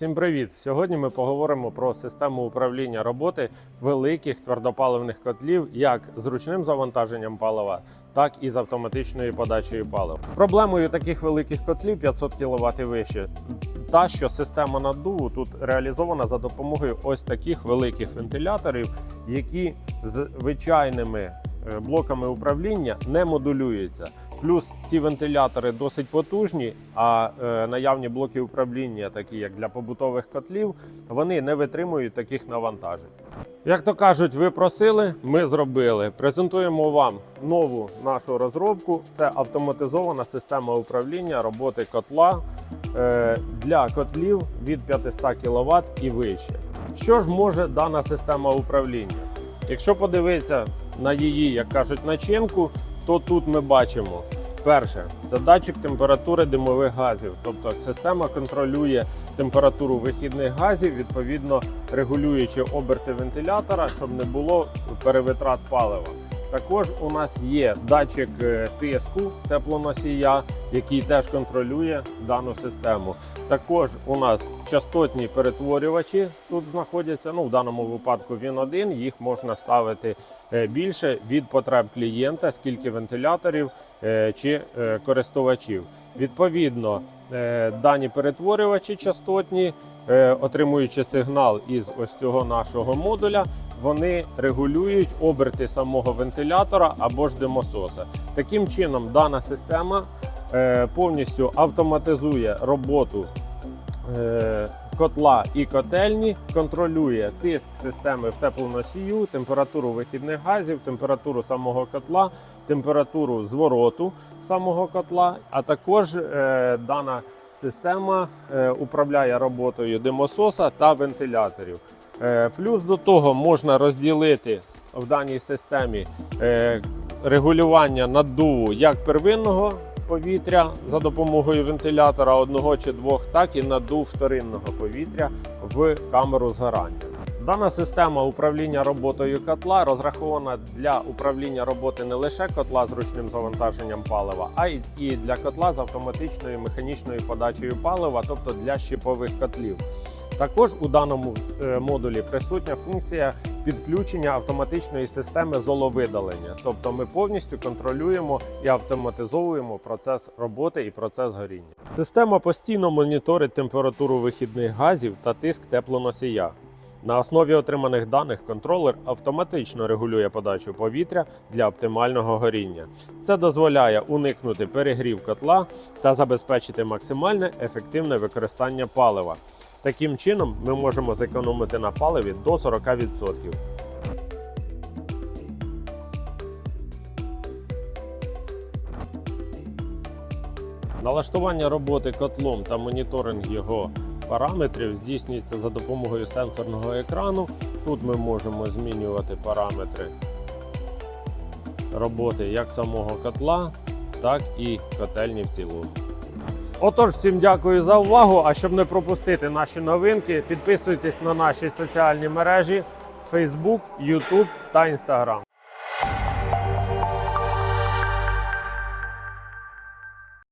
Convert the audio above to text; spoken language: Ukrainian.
Всім привіт! Сьогодні ми поговоримо про систему управління роботи великих твердопаливних котлів як з ручним завантаженням палива, так і з автоматичною подачею палива. Проблемою таких великих котлів 500 кВт і вище. Та що система наддуву тут реалізована за допомогою ось таких великих вентиляторів, які з звичайними блоками управління не модулюються. Плюс ці вентилятори досить потужні, а е, наявні блоки управління, такі як для побутових котлів, вони не витримують таких навантажень. Як то кажуть, ви просили, ми зробили. Презентуємо вам нову нашу розробку. Це автоматизована система управління роботи котла е, для котлів від 500 кВт і вище. Що ж може дана система управління? Якщо подивитися на її, як кажуть, начинку, то тут ми бачимо перше це датчик температури димових газів. Тобто система контролює температуру вихідних газів, відповідно регулюючи оберти вентилятора, щоб не було перевитрат палива. Також у нас є датчик е, тиску теплоносія, який теж контролює дану систему. Також у нас частотні перетворювачі тут знаходяться. Ну в даному випадку він один. Їх можна ставити е, більше від потреб клієнта, скільки вентиляторів е, чи користувачів. Відповідно, дані перетворювачі частотні, отримуючи сигнал із ось цього нашого модуля, вони регулюють оберти самого вентилятора або ж димососа. Таким чином, дана система е, повністю автоматизує роботу е, котла і котельні, контролює тиск системи в теплоносію, температуру вихідних газів, температуру самого котла, температуру звороту самого котла, а також е, дана система управляє роботою димососа та вентиляторів. Е, Плюс до того можна розділити в даній системі е, регулювання наддуву як первинного повітря за допомогою вентилятора одного чи двох, так і наддув вторинного повітря в камеру згорання. Дана система управління роботою котла розрахована для управління роботи не лише котла з ручним завантаженням палива, а й для котла з автоматичною механічною подачею палива, тобто для щепових котлів. Також у даному е, модулі присутня функція підключення автоматичної системи золовидалення, тобто ми повністю контролюємо і автоматизовуємо процес роботи і процес горіння. Система постійно моніторить температуру вихідних газів та тиск теплоносія. На основі отриманих даних контролер автоматично регулює подачу повітря для оптимального горіння. Це дозволяє уникнути перегрів котла та забезпечити максимальне ефективне використання палива. Таким чином, ми можемо зекономити на паливі до 40%. Налаштування роботи котлом та моніторинг його параметрів здійснюється за допомогою сенсорного екрану. Тут ми можемо змінювати параметри роботи як самого котла, так і котельні в цілому. Отож, всім дякую за увагу. А щоб не пропустити наші новинки, підписуйтесь на наші соціальні мережі Facebook, YouTube та Instagram.